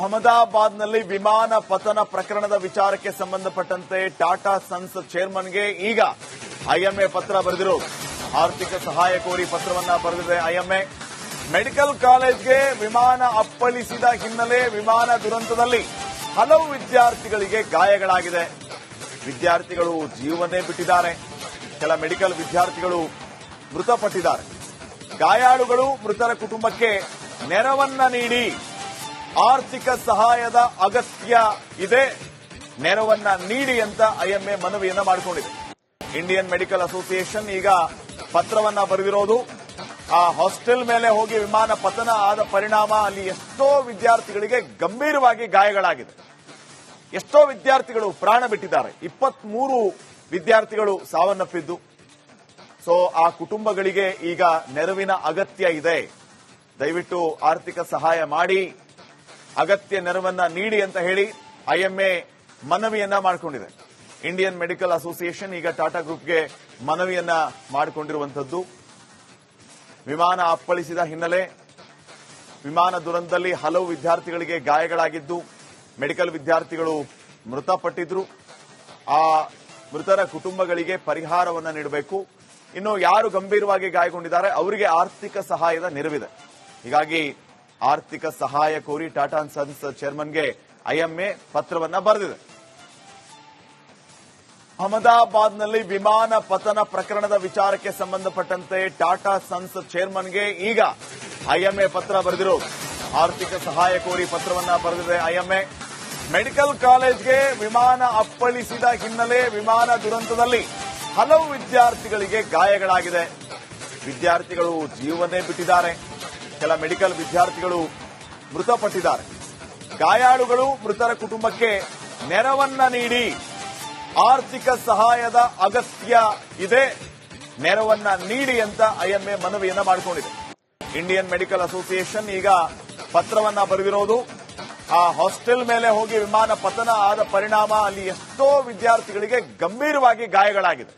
ಅಹಮದಾಬಾದ್ನಲ್ಲಿ ವಿಮಾನ ಪತನ ಪ್ರಕರಣದ ವಿಚಾರಕ್ಕೆ ಸಂಬಂಧಪಟ್ಟಂತೆ ಟಾಟಾ ಸನ್ಸ್ ಚೇರ್ಮನ್ಗೆ ಈಗ ಐಎಂಎ ಪತ್ರ ಬರೆದಿರು. ಆರ್ಥಿಕ ಸಹಾಯ ಕೋರಿ ಪತ್ರವನ್ನ ಬರೆದಿದೆ ಐಎಂಎ. ಮೆಡಿಕಲ್ ಕಾಲೇಜ್ಗೆ ವಿಮಾನ ಅಪ್ಪಳಿಸಿದ ಹಿನ್ನೆಲೆ ವಿಮಾನ ದುರಂತದಲ್ಲಿ ಹಲವು ವಿದ್ಯಾರ್ಥಿಗಳಿಗೆ ಗಾಯಗಳಾಗಿದೆ. ವಿದ್ಯಾರ್ಥಿಗಳು ಜೀವನೇ ಬಿಟ್ಟಿದ್ದಾರೆ. ಕೆಲ ಮೆಡಿಕಲ್ ವಿದ್ಯಾರ್ಥಿಗಳು ಮೃತಪಟ್ಟಿದ್ದಾರೆ. ಗಾಯಾಳುಗಳು ಮೃತರ ಕುಟುಂಬಕ್ಕೆ ನೆರವನ್ನ ನೀಡಿ ಆರ್ಥಿಕ ಸಹಾಯದ ಅಗತ್ಯ ಇದೆ. ನೆರವನ್ನ ನೀಡಿ ಅಂತ ಐಎಂಎ ಮನವಿಯನ್ನ ಮಾಡಿಕೊಂಡಿದೆ. ಇಂಡಿಯನ್ ಮೆಡಿಕಲ್ ಅಸೋಸಿಯೇಷನ್ ಈಗ ಪತ್ರವನ್ನ ಬರೆದಿರೋದು. ಆ ಹಾಸ್ಟೆಲ್ ಮೇಲೆ ಹೋಗಿ ವಿಮಾನ ಪತನ ಆದ ಪರಿಣಾಮ ಅಲ್ಲಿ ಎಷ್ಟೋ ವಿದ್ಯಾರ್ಥಿಗಳಿಗೆ ಗಂಭೀರವಾಗಿ ಗಾಯಗಳಾಗಿದೆ. ಎಷ್ಟೋ ವಿದ್ಯಾರ್ಥಿಗಳು ಪ್ರಾಣ ಬಿಟ್ಟಿದ್ದಾರೆ. ಇಪ್ಪತ್ಮೂರು ವಿದ್ಯಾರ್ಥಿಗಳು ಸಾವನ್ನಪ್ಪಿದ್ದು. ಸೊ, ಆ ಕುಟುಂಬಗಳಿಗೆ ಈಗ ನೆರವಿನ ಅಗತ್ಯ ಇದೆ. ದಯವಿಟ್ಟು ಆರ್ಥಿಕ ಸಹಾಯ ಮಾಡಿ. ಅಗತ್ಯ ನೆರವನ್ನ ನೀಡಿ ಅಂತ ಹೇಳಿ ಐಎಂಎ ಮನವಿಯನ್ನ ಮಾಡಿಕೊಂಡಿದೆ. ಇಂಡಿಯನ್ ಮೆಡಿಕಲ್ ಅಸೋಸಿಯೇಷನ್ ಈಗ ಟಾಟಾ ಗ್ರೂಪ್ಗೆ ಮನವಿಯನ್ನ ಮಾಡಿಕೊಂಡಿರುವಂತದ್ದು ವಿಮಾನ ಅಪ್ಪಳಿಸಿದ ಹಿನ್ನೆಲೆ ವಿಮಾನ ದುರಂತದಲ್ಲಿ ಹಲವು ವಿದ್ಯಾರ್ಥಿಗಳಿಗೆ ಗಾಯಗಳಾಗಿದ್ದು, ಮೆಡಿಕಲ್ ವಿದ್ಯಾರ್ಥಿಗಳು ಮೃತಪಟ್ಟಿದ್ರು. ಆ ಮೃತರ ಕುಟುಂಬಗಳಿಗೆ ಪರಿಹಾರವನ್ನು ನೀಡಬೇಕು. ಇನ್ನು ಯಾರು ಗಂಭೀರವಾಗಿ ಗಾಯಗೊಂಡಿದ್ದಾರೆ, ಅವರಿಗೆ ಆರ್ಥಿಕ ಸಹಾಯದ ನೆರವಿದೆ. ಹೀಗಾಗಿ ಆರ್ಥಿಕ ಸಹಾಯ ಕೋರಿ ಟಾಟಾ ಸನ್ಸ್ ಚೇರ್ಮನ್ಗೆ ಐಎಂಎ ಪತ್ರವನ್ನ ಬರೆದಿದೆ. ಅಹಮದಾಬಾದ್ನಲ್ಲಿ ವಿಮಾನ ಪತನ ಪ್ರಕರಣದ ವಿಚಾರಕ್ಕೆ ಸಂಬಂಧಪಟ್ಟಂತೆ ಟಾಟಾ ಸನ್ಸ್ ಚೇರ್ಮನ್ಗೆ ಈಗ ಐಎಂಎ ಪತ್ರ ಬರೆದಿರು ಆರ್ಥಿಕ ಸಹಾಯ ಕೋರಿ ಪತ್ರವನ್ನ ಬರೆದಿದೆ ಐಎಂಎ. ಮೆಡಿಕಲ್ ಕಾಲೇಜ್ಗೆ ವಿಮಾನ ಅಪ್ಪಳಿಸಿದ ಹಿನ್ನೆಲೆ ವಿಮಾನ ದುರಂತದಲ್ಲಿ ಹಲವು ವಿದ್ಯಾರ್ಥಿಗಳಿಗೆ ಗಾಯಗಳಾಗಿದೆ. ವಿದ್ಯಾರ್ಥಿಗಳು ಜೀವನೇ ಬಿಟ್ಟಿದ್ದಾರೆ. ಕೆಲ ಮೆಡಿಕಲ್ ವಿದ್ಯಾರ್ಥಿಗಳು ಮೃತಪಟ್ಟಿದ್ದಾರೆ. ಗಾಯಾಳುಗಳು ಮೃತರ ಕುಟುಂಬಕ್ಕೆ ನೆರವನ್ನ ನೀಡಿ ಆರ್ಥಿಕ ಸಹಾಯದ ಅಗತ್ಯ ಇದೆ. ನೆರವನ್ನ ನೀಡಿ ಅಂತ ಐಎಂಎ ಮನವಿಯನ್ನ ಮಾಡಿಕೊಂಡಿದೆ. ಇಂಡಿಯನ್ ಮೆಡಿಕಲ್ ಅಸೋಸಿಯೇಷನ್ ಈಗ ಪತ್ರವನ್ನ ಬರೆದಿರೋದು. ಆ ಹಾಸ್ಟೆಲ್ ಮೇಲೆ ಹೋಗಿ ವಿಮಾನ ಪತನ ಆದ ಪರಿಣಾಮ ಅಲ್ಲಿ ಎಷ್ಟೋ ವಿದ್ಯಾರ್ಥಿಗಳಿಗೆ ಗಂಭೀರವಾಗಿ ಗಾಯಗಳಾಗಿದೆ.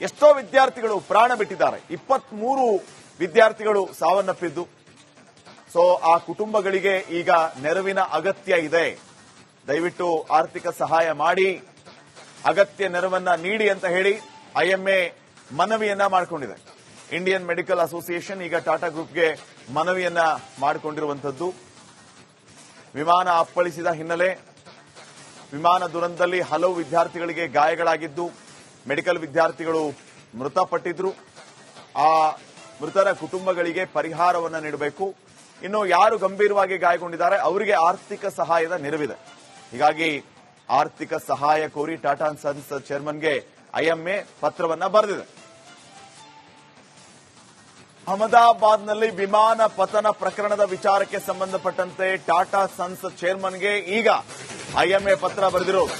ಎಷ್ಟೋ ವಿದ್ಯಾರ್ಥಿಗಳು ಪ್ರಾಣ ಬಿಟ್ಟಿದ್ದಾರೆ. ಇಪ್ಪತ್ಮೂರು ವಿದ್ಯಾರ್ಥಿಗಳು ಸಾವನ್ನಪ್ಪಿದ್ದು. ಸೊ ಆ ಕುಟುಂಬಗಳಿಗೆ ಈಗ ನೆರವಿನ ಅಗತ್ಯ ಇದೆ. ದಯವಿಟ್ಟು ಆರ್ಥಿಕ ಸಹಾಯ ಮಾಡಿ, ಅಗತ್ಯ ನೆರವನ್ನ ನೀಡಿ ಅಂತ ಹೇಳಿ ಐಎಂಎ ಮನವಿಯನ್ನ ಮಾಡಿಕೊಂಡಿದೆ. ಇಂಡಿಯನ್ ಮೆಡಿಕಲ್ ಅಸೋಸಿಯೇಷನ್ ಈಗ ಟಾಟಾ ಗ್ರೂಪ್ಗೆ ಮನವಿಯನ್ನ ಮಾಡಿಕೊಂಡಿರುವಂತದ್ದು ವಿಮಾನ ಅಪ್ಪಳಿಸಿದ ಹಿನ್ನೆಲೆ ವಿಮಾನ ದುರಂತದಲ್ಲಿ ಹಲವು ವಿದ್ಯಾರ್ಥಿಗಳಿಗೆ ಗಾಯಗಳಾಗಿದ್ದು, ಮೆಡಿಕಲ್ ವಿದ್ಯಾರ್ಥಿಗಳು ಮೃತಪಟ್ಟಿದ್ರು. ಆ ಮೃತರ ಕುಟುಂಬಗಳಿಗೆ ಪರಿಹಾರವನ್ನು ನೀಡಬೇಕು. ಇನ್ನು ಯಾರು ಗಂಭೀರವಾಗಿ ಗಾಯಗೊಂಡಿದ್ದಾರೆ, ಅವರಿಗೆ ಆರ್ಥಿಕ ಸಹಾಯದ ನೆರವಿದೆ. ಹೀಗಾಗಿ ಆರ್ಥಿಕ ಸಹಾಯ ಕೋರಿ ಟಾಟಾ ಸನ್ಸ್ ಚೇರ್ಮನ್ಗೆ ಐಎಂಎ ಪತ್ರವನ್ನ ಬರೆದಿದೆ. ಅಹಮದಾಬಾದ್ನಲ್ಲಿ ವಿಮಾನ ಪತನ ಪ್ರಕರಣದ ವಿಚಾರಕ್ಕೆ ಸಂಬಂಧಪಟ್ಟಂತೆ ಟಾಟಾ ಸನ್ಸ್ ಚೇರ್ಮನ್ಗೆ ಈಗ ಐಎಂಎ ಪತ್ರ ಬರೆದಿರೋದು.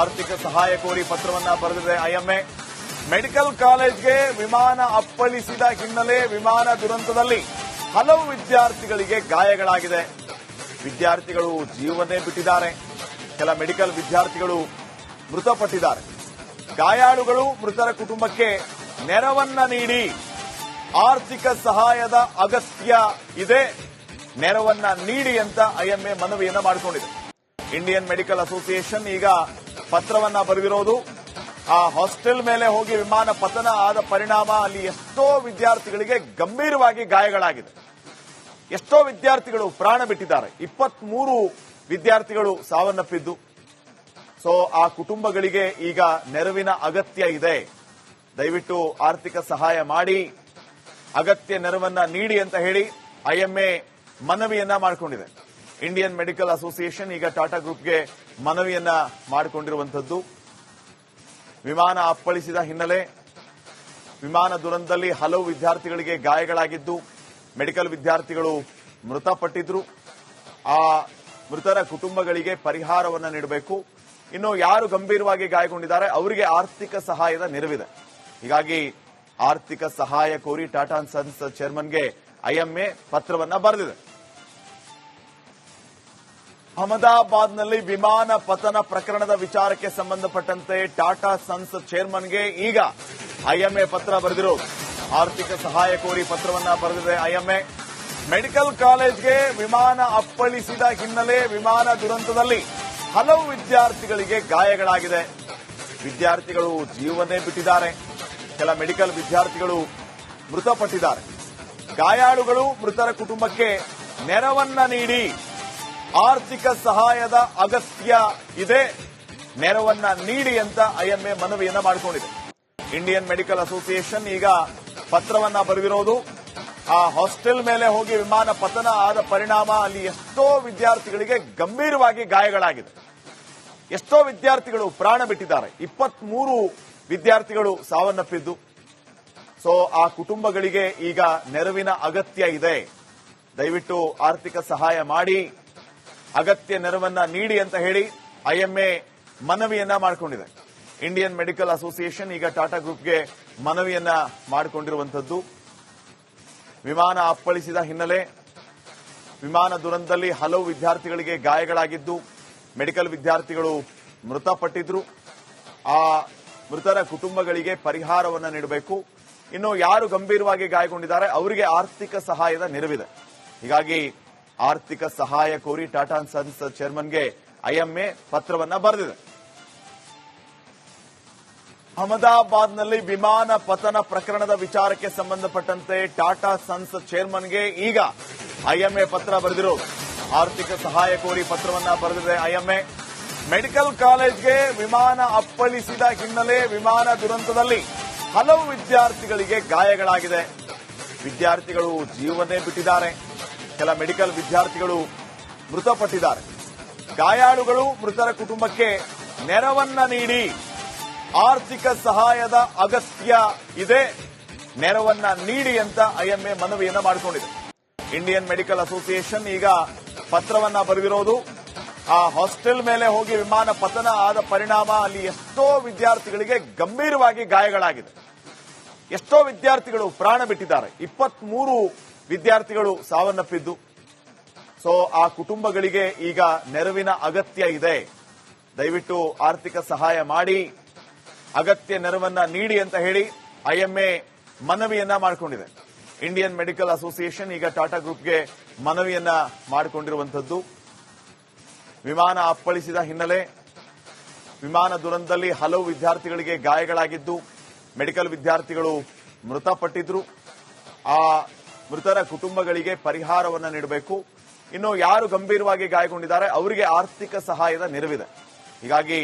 ಆರ್ಥಿಕ ಸಹಾಯ ಕೋರಿ ಪತ್ರವನ್ನ ಬರೆದಿದೆ ಐಎಂಎ ಮೆಡಿಕಲ್ ಕಾಲೇಜ್ಗೆ ವಿಮಾನ ಅಪ್ಪಳಿಸಿದ ಹಿನ್ನೆಲೆ ವಿಮಾನ ದುರಂತದಲ್ಲಿ ಹಲವು ವಿದ್ಯಾರ್ಥಿಗಳಿಗೆ ಗಾಯಗಳಾಗಿದೆ. ವಿದ್ಯಾರ್ಥಿಗಳು ಜೀವನೇ ಬಿಟ್ಟಿದ್ದಾರೆ. ಕೆಲ ಮೆಡಿಕಲ್ ವಿದ್ಯಾರ್ಥಿಗಳು ಮೃತಪಟ್ಟಿದ್ದಾರೆ. ಗಾಯಾಳುಗಳು ಮೃತರ ಕುಟುಂಬಕ್ಕೆ ನೆರವನ್ನ ನೀಡಿ ಆರ್ಥಿಕ ಸಹಾಯದ ಅಗತ್ಯ ಇದೆ. ನೆರವನ್ನ ನೀಡಿ ಅಂತ ಐಎಂಎ ಮನವಿಯನ್ನ ಮಾಡಿಕೊಂಡಿದೆ. ಇಂಡಿಯನ್ ಮೆಡಿಕಲ್ ಅಸೋಸಿಯೇಷನ್ ಈಗ ಪತ್ರವನ್ನ ಬರೆದಿರೋದು. ಆ ಹಾಸ್ಟೆಲ್ ಮೇಲೆ ಹೋಗಿ ವಿಮಾನ ಪತನ ಆದ ಪರಿಣಾಮ ಅಲ್ಲಿ ಎಷ್ಟೋ ವಿದ್ಯಾರ್ಥಿಗಳಿಗೆ ಗಂಭೀರವಾಗಿ ಗಾಯಗಳಾಗಿದೆ. ಎಷ್ಟೋ ವಿದ್ಯಾರ್ಥಿಗಳು ಪ್ರಾಣ ಬಿಟ್ಟಿದ್ದಾರೆ. ಇಪ್ಪತ್ಮೂರು ವಿದ್ಯಾರ್ಥಿಗಳು ಸಾವನ್ನಪ್ಪಿದ್ದು. ಸೊ, ಆ ಕುಟುಂಬಗಳಿಗೆ ಈಗ ನೆರವಿನ ಅಗತ್ಯ ಇದೆ. ದಯವಿಟ್ಟು ಆರ್ಥಿಕ ಸಹಾಯ ಮಾಡಿ. ಅಗತ್ಯ ನೆರವನ್ನ ನೀಡಿ ಅಂತ ಹೇಳಿ ಐಎಂಎ ಮನವಿಯನ್ನ ಮಾಡಿಕೊಂಡಿದೆ. ಇಂಡಿಯನ್ ಮೆಡಿಕಲ್ ಅಸೋಸಿಯೇಷನ್ ಈಗ ಟಾಟಾ ಗ್ರೂಪ್ಗೆ ಮನವಿಯನ್ನ ಮಾಡಿಕೊಂಡಿರುವಂತದ್ದು ವಿಮಾನ ಅಪ್ಪಳಿಸಿದ ಹಿನ್ನೆಲೆ ವಿಮಾನ ದುರಂತದಲ್ಲಿ ಹಲವು ವಿದ್ಯಾರ್ಥಿಗಳಿಗೆ ಗಾಯಗಳಾಗಿದ್ದು, ಮೆಡಿಕಲ್ ವಿದ್ಯಾರ್ಥಿಗಳು ಮೃತಪಟ್ಟಿದ್ರು. ಆ ಮೃತರ ಕುಟುಂಬಗಳಿಗೆ ಪರಿಹಾರವನ್ನು ನೀಡಬೇಕು. ಇನ್ನು ಯಾರು ಗಂಭೀರವಾಗಿ ಗಾಯಗೊಂಡಿದ್ದಾರೆ, ಅವರಿಗೆ ಆರ್ಥಿಕ ಸಹಾಯದ ನೆರವಿದೆ. ಹೀಗಾಗಿ ಆರ್ಥಿಕ ಸಹಾಯ ಕೋರಿ ಟಾಟಾ ಸನ್ಸ್ ಚೇರ್ಮನ್ಗೆ ಐಎಂಎ ಪತ್ರವನ್ನ ಬರೆದಿದೆ. ಅಹಮದಾಬಾದ್ನಲ್ಲಿ ವಿಮಾನ ಪತನ ಪ್ರಕರಣದ ವಿಚಾರಕ್ಕೆ ಸಂಬಂಧಪಟ್ಟಂತೆ ಟಾಟಾ ಸನ್ಸ್ ಚೇರ್ಮನ್ಗೆ ಈಗ ಐಎಂಎ ಪತ್ರ ಬರೆದಿರು. ಆರ್ಥಿಕ ಸಹಾಯ ಕೋರಿ ಪತ್ರವನ್ನ ಬರೆದಿದೆ ಐಎಂಎ. ಮೆಡಿಕಲ್ ಕಾಲೇಜ್ಗೆ ವಿಮಾನ ಅಪ್ಪಳಿಸಿದ ಹಿನ್ನೆಲೆ ವಿಮಾನ ದುರಂತದಲ್ಲಿ ಹಲವು ವಿದ್ಯಾರ್ಥಿಗಳಿಗೆ ಗಾಯಗಳಾಗಿದೆ. ವಿದ್ಯಾರ್ಥಿಗಳು ಜೀವನೇ ಬಿಟ್ಟಿದ್ದಾರೆ. ಕೆಲ ಮೆಡಿಕಲ್ ವಿದ್ಯಾರ್ಥಿಗಳು ಮೃತಪಟ್ಟಿದ್ದಾರೆ. ಗಾಯಾಳುಗಳು ಮೃತರ ಕುಟುಂಬಕ್ಕೆ ನೆರವನ್ನ ನೀಡಿ ಆರ್ಥಿಕ ಸಹಾಯದ ಅಗತ್ಯ ಇದೆ. ನೆರವನ್ನ ನೀಡಿ ಅಂತ ಐಎಂಎ ಮನವಿಯನ್ನ ಮಾಡಿಕೊಂಡಿದೆ. ಇಂಡಿಯನ್ ಮೆಡಿಕಲ್ ಅಸೋಸಿಯೇಷನ್ ಈಗ ಪತ್ರವನ್ನ ಬರೆದಿರೋದು. ಆ ಹಾಸ್ಟೆಲ್ ಮೇಲೆ ಹೋಗಿ ವಿಮಾನ ಪತನ ಆದ ಪರಿಣಾಮ ಅಲ್ಲಿ ಎಷ್ಟೋ ವಿದ್ಯಾರ್ಥಿಗಳಿಗೆ ಗಂಭೀರವಾಗಿ ಗಾಯಗಳಾಗಿದೆ. ಎಷ್ಟೋ ವಿದ್ಯಾರ್ಥಿಗಳು ಪ್ರಾಣ ಬಿಟ್ಟಿದ್ದಾರೆ. ಇಪ್ಪತ್ಮೂರು ವಿದ್ಯಾರ್ಥಿಗಳು ಸಾವನ್ನಪ್ಪಿದ್ದು. ಸೊ, ಆ ಕುಟುಂಬಗಳಿಗೆ ಈಗ ನೆರವಿನ ಅಗತ್ಯ ಇದೆ. ದಯವಿಟ್ಟು ಆರ್ಥಿಕ ಸಹಾಯ ಮಾಡಿ. ಅಗತ್ಯ ನೆರವನ್ನ ನೀಡಿ ಅಂತ ಹೇಳಿ ಐಎಂಎ ಮನವಿಯನ್ನ ಮಾಡಿಕೊಂಡಿದೆ. ಇಂಡಿಯನ್ ಮೆಡಿಕಲ್ ಅಸೋಸಿಯೇಷನ್ ಈಗ ಟಾಟಾ ಗ್ರೂಪ್ಗೆ ಮನವಿಯನ್ನ ಮಾಡಿಕೊಂಡಿರುವಂತದ್ದು ವಿಮಾನ ಅಪ್ಪಳಿಸಿದ ಹಿನ್ನೆಲೆ ವಿಮಾನ ದುರಂತದಲ್ಲಿ ಹಲವು ವಿದ್ಯಾರ್ಥಿಗಳಿಗೆ ಗಾಯಗಳಾಗಿದ್ದು, ಮೆಡಿಕಲ್ ವಿದ್ಯಾರ್ಥಿಗಳು ಮೃತಪಟ್ಟಿದ್ರು. ಆ ಮೃತರ ಕುಟುಂಬಗಳಿಗೆ ಪರಿಹಾರವನ್ನು ನೀಡಬೇಕು. ಇನ್ನು ಯಾರು ಗಂಭೀರವಾಗಿ ಗಾಯಗೊಂಡಿದ್ದಾರೆ, ಅವರಿಗೆ ಆರ್ಥಿಕ ಸಹಾಯದ ನೆರವಿದೆ. ಹೀಗಾಗಿ ಆರ್ಥಿಕ ಸಹಾಯ ಕೋರಿ ಟಾಟಾ ಸನ್ಸ್ ಚೇರ್ಮನ್ಗೆ ಐಎಂಎ ಪತ್ರವನ್ನ ಬರೆದಿದೆ. ಅಹಮದಾಬಾದ್ನಲ್ಲಿ ವಿಮಾನ ಪತನ ಪ್ರಕರಣದ ವಿಚಾರಕ್ಕೆ ಸಂಬಂಧಪಟ್ಟಂತೆ ಟಾಟಾ ಸನ್ಸ್ ಚೇರ್ಮನ್ಗೆ ಈಗ ಐಎಂಎ ಪತ್ರ ಬರೆದಿರು ಆರ್ಥಿಕ ಸಹಾಯ ಕೋರಿ ಪತ್ರವನ್ನ ಬರೆದಿದೆ ಐಎಂಎ. ಮೆಡಿಕಲ್ ಕಾಲೇಜ್ಗೆ ವಿಮಾನ ಅಪ್ಪಳಿಸಿದ ಹಿನ್ನೆಲೆ ವಿಮಾನ ದುರಂತದಲ್ಲಿ ಹಲವು ವಿದ್ಯಾರ್ಥಿಗಳಿಗೆ ಗಾಯಗಳಾಗಿದೆ. ವಿದ್ಯಾರ್ಥಿಗಳು ಜೀವನೇ ಬಿಟ್ಟಿದ್ದಾರೆ. ಕೆಲ ಮೆಡಿಕಲ್ ವಿದ್ಯಾರ್ಥಿಗಳು ಮೃತಪಟ್ಟಿದ್ದಾರೆ. ಗಾಯಾಳುಗಳು ಮೃತರ ಕುಟುಂಬಕ್ಕೆ ನೆರವನ್ನ ನೀಡಿ ಆರ್ಥಿಕ ಸಹಾಯದ ಅಗತ್ಯ ಇದೆ. ನೆರವನ್ನ ನೀಡಿ ಅಂತ ಐಎಂಎ ಮನವಿಯನ್ನು ಮಾಡಿಕೊಂಡಿದೆ. ಇಂಡಿಯನ್ ಮೆಡಿಕಲ್ ಅಸೋಸಿಯೇಷನ್ ಈಗ ಪತ್ರವನ್ನ ಬರೆದಿರೋದು. ಆ ಹಾಸ್ಟೆಲ್ ಮೇಲೆ ಹೋಗಿ ವಿಮಾನ ಪತನ ಆದ ಪರಿಣಾಮ ಅಲ್ಲಿ ಎಷ್ಟೋ ವಿದ್ಯಾರ್ಥಿಗಳಿಗೆ ಗಂಭೀರವಾಗಿ ಗಾಯಗಳಾಗಿದೆ. ಎಷ್ಟೋ ವಿದ್ಯಾರ್ಥಿಗಳು ಪ್ರಾಣ ಬಿಟ್ಟಿದ್ದಾರೆ. ಇಪ್ಪತ್ಮೂರು ವಿದ್ಯಾರ್ಥಿಗಳು ಸಾವನ್ನಪ್ಪಿದ್ದು. ಸೊ ಆ ಕುಟುಂಬಗಳಿಗೆ ಈಗ ನೆರವಿನ ಅಗತ್ಯ ಇದೆ. ದಯವಿಟ್ಟು ಆರ್ಥಿಕ ಸಹಾಯ ಮಾಡಿ. ಅಗತ್ಯ ನೆರವನ್ನ ನೀಡಿ ಅಂತ ಹೇಳಿ ಐಎಂಎ ಮನವಿಯನ್ನ ಮಾಡಿಕೊಂಡಿದೆ. ಇಂಡಿಯನ್ ಮೆಡಿಕಲ್ ಅಸೋಸಿಯೇಷನ್ ಈಗ ಟಾಟಾ ಗ್ರೂಪ್ಗೆ ಮನವಿಯನ್ನ ಮಾಡಿಕೊಂಡಿರುವಂತದ್ದು ವಿಮಾನ ಅಪ್ಪಳಿಸಿದ ಹಿನ್ನೆಲೆ ವಿಮಾನ ದುರಂತದಲ್ಲಿ ಹಲವು ವಿದ್ಯಾರ್ಥಿಗಳಿಗೆ ಗಾಯಗಳಾಗಿದ್ದು ಮೆಡಿಕಲ್ ವಿದ್ಯಾರ್ಥಿಗಳು ಮೃತಪಟ್ಟಿದ್ರು. ಆ ಮೃತರ ಕುಟುಂಬಗಳಿಗೆ ಪರಿಹಾರವನ್ನು ನೀಡಬೇಕು. ಇನ್ನು ಯಾರು ಗಂಭೀರವಾಗಿ ಗಾಯಗೊಂಡಿದ್ದಾರೆ, ಅವರಿಗೆ ಆರ್ಥಿಕ ಸಹಾಯದ ನೆರವಿದೆ. ಹೀಗಾಗಿ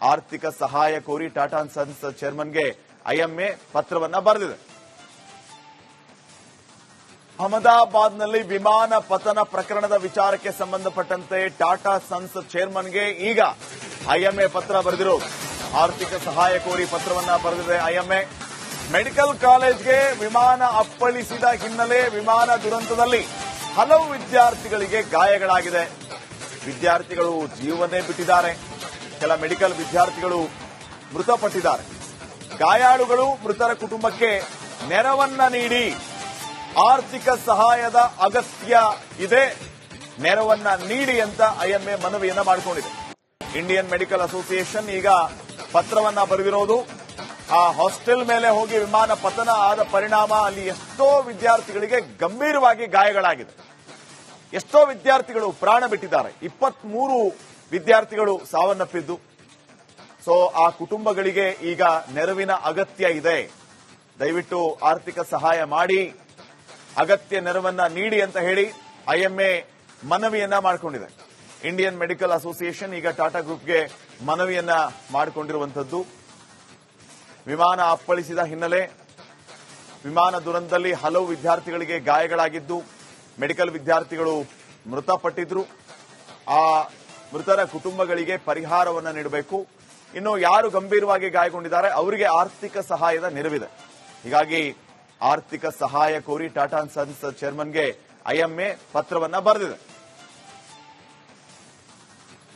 ಆರ್ಥಿಕ ಸಹಾಯ ಕೋರಿ ಟಾಟಾ ಸನ್ಸ್ ಚೇರ್ಮನ್ಗೆ ಐಎಂಎ ಪತ್ರವನ್ನ ಬರೆದಿದೆ. ಅಹಮದಾಬಾದ್ನಲ್ಲಿ ವಿಮಾನ ಪತನ ಪ್ರಕರಣದ ವಿಚಾರಕ್ಕೆ ಸಂಬಂಧಪಟ್ಟಂತೆ ಟಾಟಾ ಸನ್ಸ್ ಚೇರ್ಮನ್ಗೆ ಈಗ ಐಎಂಎ ಪತ್ರ ಬರೆದಿರೋದು ಆರ್ಥಿಕ ಸಹಾಯ ಕೋರಿ ಪತ್ರವನ್ನ ಬರೆದಿದೆ ಐಎಂಎ. ಮೆಡಿಕಲ್ ಕಾಲೇಜ್ಗೆ ವಿಮಾನ ಅಪ್ಪಳಿಸಿದ ಹಿನ್ನೆಲೆ ವಿಮಾನ ದುರಂತದಲ್ಲಿ ಹಲವು ವಿದ್ಯಾರ್ಥಿಗಳಿಗೆ ಗಾಯಗಳಾಗಿದೆ. ವಿದ್ಯಾರ್ಥಿಗಳು ಜೀವನೇ ಬಿಟ್ಟಿದ್ದಾರೆ. ಕೆಲ ಮೆಡಿಕಲ್ ವಿದ್ಯಾರ್ಥಿಗಳು ಮೃತಪಟ್ಟಿದ್ದಾರೆ. ಗಾಯಾಳುಗಳು ಮೃತರ ಕುಟುಂಬಕ್ಕೆ ನೆರವನ್ನ ನೀಡಿ ಆರ್ಥಿಕ ಸಹಾಯದ ಅಗತ್ಯ ಇದೆ. ನೆರವನ್ನ ನೀಡಿ ಅಂತ ಐಎಂಎ ಮನವಿಯನ್ನ ಮಾಡಿಕೊಂಡಿದೆ. ಇಂಡಿಯನ್ ಮೆಡಿಕಲ್ ಅಸೋಸಿಯೇಷನ್ ಈಗ ಪತ್ರವನ್ನ ಬರೆದಿರೋದು. ಆ ಹಾಸ್ಟೆಲ್ ಮೇಲೆ ಹೋಗಿ ವಿಮಾನ ಪತನ ಆದ ಪರಿಣಾಮ ಅಲ್ಲಿ ಎಷ್ಟೋ ವಿದ್ಯಾರ್ಥಿಗಳಿಗೆ ಗಂಭೀರವಾಗಿ ಗಾಯಗಳಾಗಿದೆ. ಎಷ್ಟೋ ವಿದ್ಯಾರ್ಥಿಗಳು ಪ್ರಾಣ ಬಿಟ್ಟಿದ್ದಾರೆ. ಇಪ್ಪತ್ಮೂರು ವಿದ್ಯಾರ್ಥಿಗಳು ಸಾವನ್ನಪ್ಪಿದ್ದು. ಸೊ, ಆ ಕುಟುಂಬಗಳಿಗೆ ಈಗ ನೆರವಿನ ಅಗತ್ಯ ಇದೆ. ದಯವಿಟ್ಟು ಆರ್ಥಿಕ ಸಹಾಯ ಮಾಡಿ. ಅಗತ್ಯ ನೆರವನ್ನ ನೀಡಿ ಅಂತ ಹೇಳಿ ಐಎಂಎ ಮನವಿಯನ್ನ ಮಾಡಿಕೊಂಡಿದೆ ಇಂಡಿಯನ್ ಮೆಡಿಕಲ್ ಅಸೋಸಿಯೇಷನ್ ಈಗ ಟಾಟಾ ಗ್ರೂಪ್ಗೆ ಮನವಿಯನ್ನ ಮಾಡಿಕೊಂಡಿರುವಂತದ್ದು ವಿಮಾನ ಅಪ್ಪಳಿಸಿದ ಹಿನ್ನೆಲೆ ವಿಮಾನ ದುರಂತದಲ್ಲಿ ಹಲವು ವಿದ್ಯಾರ್ಥಿಗಳಿಗೆ ಗಾಯಗಳಾಗಿದ್ದು, ಮೆಡಿಕಲ್ ವಿದ್ಯಾರ್ಥಿಗಳು ಮೃತಪಟ್ಟಿದ್ರು. ಆ ಮೃತರ ಕುಟುಂಬಗಳಿಗೆ ಪರಿಹಾರವನ್ನು ನೀಡಬೇಕು. ಇನ್ನು ಯಾರು ಗಂಭೀರವಾಗಿ ಗಾಯಗೊಂಡಿದ್ದಾರೆ ಅವರಿಗೆ ಆರ್ಥಿಕ ಸಹಾಯದ ನೆರವಿದೆ. ಹೀಗಾಗಿ ಆರ್ಥಿಕ ಸಹಾಯ ಕೋರಿ ಟಾಟಾ ಸನ್ಸ್ ಚೇರ್ಮನ್ಗೆ ಐಎಂಎ ಪತ್ರವನ್ನ ಬರೆದಿದೆ.